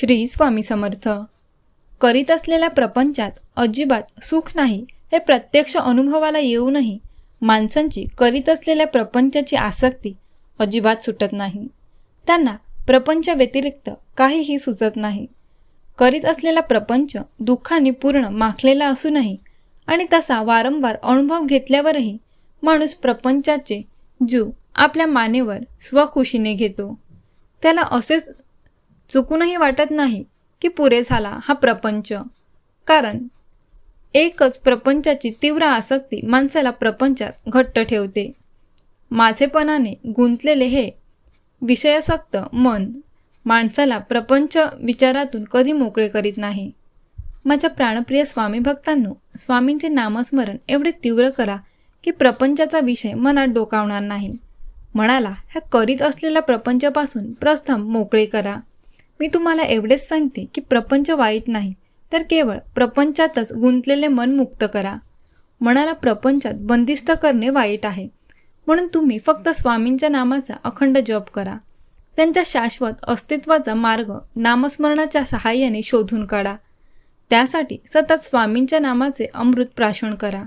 श्री स्वामी समर्थ. करीत असलेल्या प्रपंचात अजिबात सुख नाही हे प्रत्यक्ष अनुभवाला येऊनही माणसांची करीत असलेल्या प्रपंचाची आसक्ती अजिबात सुटत नाही. त्यांना प्रपंचाव्यतिरिक्त काहीही सुचत नाही. करीत असलेला प्रपंच दुःखाने पूर्ण माखलेला असूनही आणि तसा वारंवार अनुभव घेतल्यावरही माणूस प्रपंचाचे जू आपल्या मानेवर स्वखुशीने घेतो. त्याला असेच चुकूनही वाटत नाही की पुरे झाला हा प्रपंच. कारण एकच प्रपंचाची तीव्र आसक्ती माणसाला प्रपंचात घट्ट ठेवते. माझेपणाने गुंतलेले हे विषयासक्त मन माणसाला प्रपंच विचारातून कधी मोकळे करीत नाही. माझ्या प्राणप्रिय स्वामी भक्तांनो स्वामींचे नामस्मरण एवढे तीव्र करा की प्रपंचाचा विषय मनात डोकावणार नाही. म्हणाला ह्या करीत असलेल्या प्रपंचापासून प्रथम मोकळे करा. मी तुम्हाला एवढेच सांगते की प्रपंच वाईट नाही तर केवळ प्रपंचातच गुंतलेले मन मुक्त करा. मनाला प्रपंचात बंदिस्त करणे वाईट आहे. म्हणून तुम्ही फक्त स्वामींच्या नामाचा अखंड जप करा. त्यांच्या शाश्वत अस्तित्वाचा मार्ग नामस्मरणाच्या सहाय्याने शोधून काढा. त्यासाठी सतत स्वामींच्या नामाचे अमृत प्राशन करा.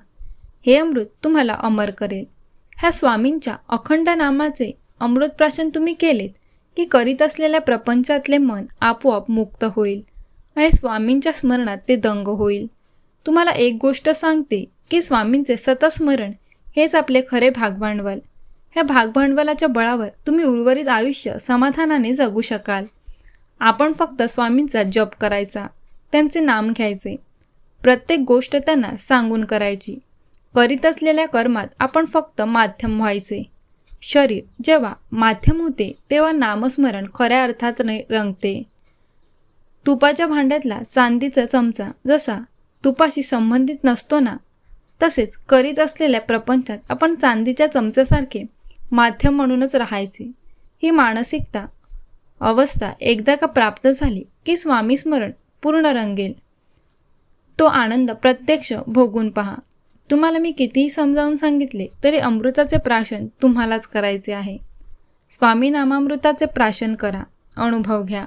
हे अमृत तुम्हाला अमर करेल. ह्या स्वामींच्या अखंड नामाचे अमृत प्राशन तुम्ही केलेत. की करीत असलेल्या प्रपंचातले मन आपोआप मुक्त होईल आणि स्वामींच्या स्मरणात ते दंग होईल. तुम्हाला एक गोष्ट सांगते की स्वामींचे सतस्मरण हेच आपले खरे भागभांडवल. ह्या भागभांडवलाच्या बळावर तुम्ही उर्वरित आयुष्य समाधानाने जगू शकाल. आपण फक्त स्वामींचा जप करायचा त्यांचे नाम घ्यायचे. प्रत्येक गोष्ट त्यांना सांगून करायची. करीत असलेल्या कर्मात आपण फक्त माध्यम व्हायचे. शरीर जेव्हा माध्यम होते तेव्हा नामस्मरण खऱ्या अर्थाने रंगते. तुपाच्या भांड्यातला चांदीचा चमचा जसा तुपाशी संबंधित नसतो ना तसेच करीत असलेल्या प्रपंचात आपण चांदीच्या चमच्यासारखे माध्यम म्हणूनच राहायचे. ही मानसिकता अवस्था एकदा का प्राप्त झाली की स्वामी स्मरण पूर्ण रंगेल. तो आनंद प्रत्यक्ष भोगून पहा. तुम्हाला मी कितीही समजावून सांगितले तरी अमृताचे प्राशन तुम्हालाच करायचे आहे. स्वामी नामामृताचे प्राशन करा. अनुभव घ्या.